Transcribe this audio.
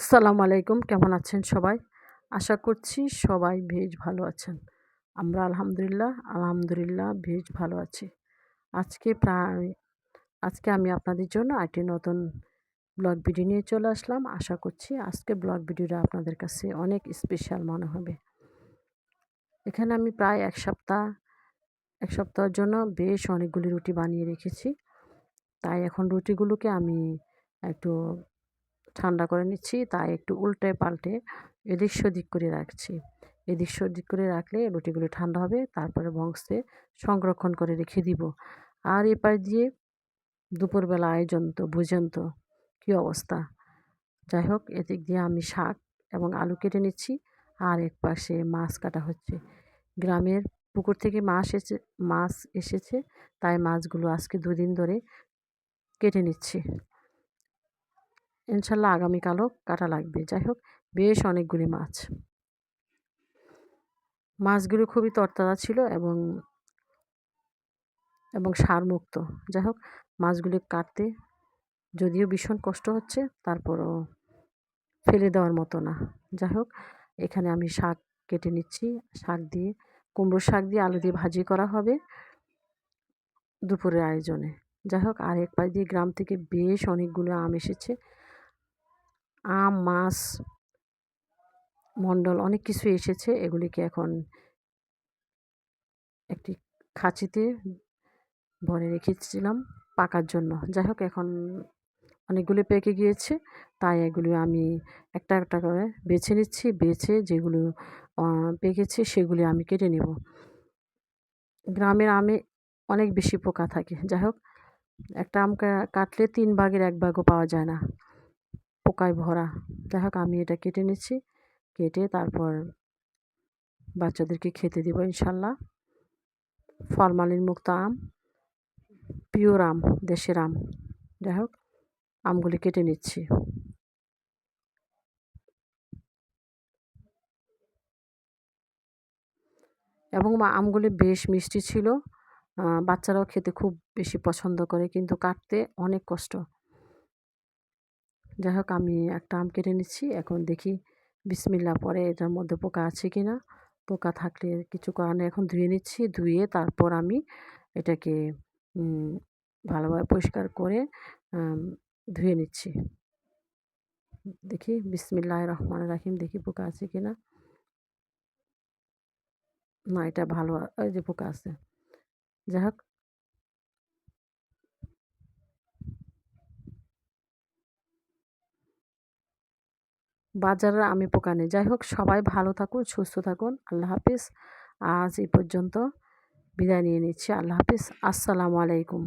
আসসালামু আলাইকুম, কেমন আছেন সবাই? আশা করছি সবাই ভেজ ভালো আছেন। আমরা আলহামদুলিল্লাহ আলহামদুলিল্লাহ ভেজ ভালো আছি। আজকে প্রায়, আজকে আমি আপনাদের জন্য একটি নতুন ব্লগ ভিডিও নিয়ে চলে আসলাম। আশা করছি আজকে ব্লগ ভিডিওটা আপনাদের কাছে অনেক স্পেশাল মনে হবে। এখানে আমি প্রায় এক সপ্তাহ, এক সপ্তাহের জন্য বেশ অনেকগুলি রুটি বানিয়ে রেখেছি। তাই এখন রুটিগুলোকে আমি একটু ঠান্ডা করে নিচ্ছি, তাই একটু উল্টে পাল্টে এদিক সেদিক করে রাখছি। এদিক সেদিক করে রাখলে রুটিগুলো ঠান্ডা হবে, তারপরে বংশে সংরক্ষণ করে রেখে দিব। আর এপাশ দিয়ে দুপুরবেলা আয়োজন তো বুঝেন তো কী অবস্থা? যাই হোক, এদিক দিয়ে আমি শাক এবং আলু কেটে নিচ্ছি, আর এক পাশে মাছ কাটা হচ্ছে। গ্রামের পুকুর থেকে মাছ এসে, মাছ এসেছে, তাই মাছগুলো আজকে দুদিন ধরে কেটে নিচ্ছি। ইনশাল্লাহ আগামীকালও কাটা লাগবে। যাই হোক, বেশ অনেকগুলি মাছ। মাছগুলো খুবই তরতাজা ছিল এবং এবং সারমুক্ত। যাই হোক, মাছগুলি কাটতে যদিও ভীষণ কষ্ট হচ্ছে, তারপরও ফেলে দেওয়ার মতো না। যাই হোক, এখানে আমি শাক কেটে নিচ্ছি। শাক দিয়ে কুমড়ো শাক দিয়ে আলু দিয়ে ভাজি করা হবে দুপুরের আয়োজনে। যাই হোক আর এক পাশ দিয়ে গ্রাম থেকে বেশ অনেকগুলো আম এসেছে। আম, মাছ মণ্ডল অনেক কিছু এসেছে। এগুলিকে এখন একটি খাঁচিতে ভরে রেখেছিলাম পাকার জন্য। যাই হোক, এখন অনেকগুলি পেকে গিয়েছে। তাই এগুলি আমি একটা একটা করে বেছে নিচ্ছি, বেছে যেগুলো পেকেছে সেগুলি আমি কেটে নেব। গ্রামের আমে অনেক বেশি পোকা থাকে। যাই হোক, একটা আম কাটলে তিন ভাগের এক ভাগও পাওয়া যায় না। পোকায় ভরা। যাই হোক, আমি এটা কেটে নিচ্ছি। কেটে তারপর বাচ্চাদেরকে খেতে দেবো ইনশাল্লাহ। ফরমালিন মুক্ত আম, পিওর আম, দেশের আম। যাই হোক, আমগুলি কেটে নিচ্ছি। এবং আমগুলি বেশ মিষ্টি ছিল। বাচ্চারাও খেতে খুব বেশি পছন্দ করে, কিন্তু কাটতে অনেক কষ্ট। যাই হোক আমি একটা আম কেটে নিচ্ছি। এখন দেখি বিসমিল্লা পরে এটার মধ্যে পোকা আছে কি না পোকা থাকলে কিছু নেই। এখন ধুয়ে নিচ্ছি। ধুয়ে তারপর আমি এটাকে ভালোভাবে পরিষ্কার করে ধুয়ে নিচ্ছি। দেখি বিসমিল্লাহ রহমান রাহিম দেখি পোকা আছে কি না না এটা ভালো ওই যে পোকা আছে। যাই হোক বাজারে আমি পোকা নেই। যাই হোক সবাই ভালো থাকুন, সুস্থ থাকুন। আল্লাহ হাফিজ। আজ এই পর্যন্ত বিদায় নিয়ে নিচ্ছি। আল্লাহ হাফিজ। আসসালামু আলাইকুম।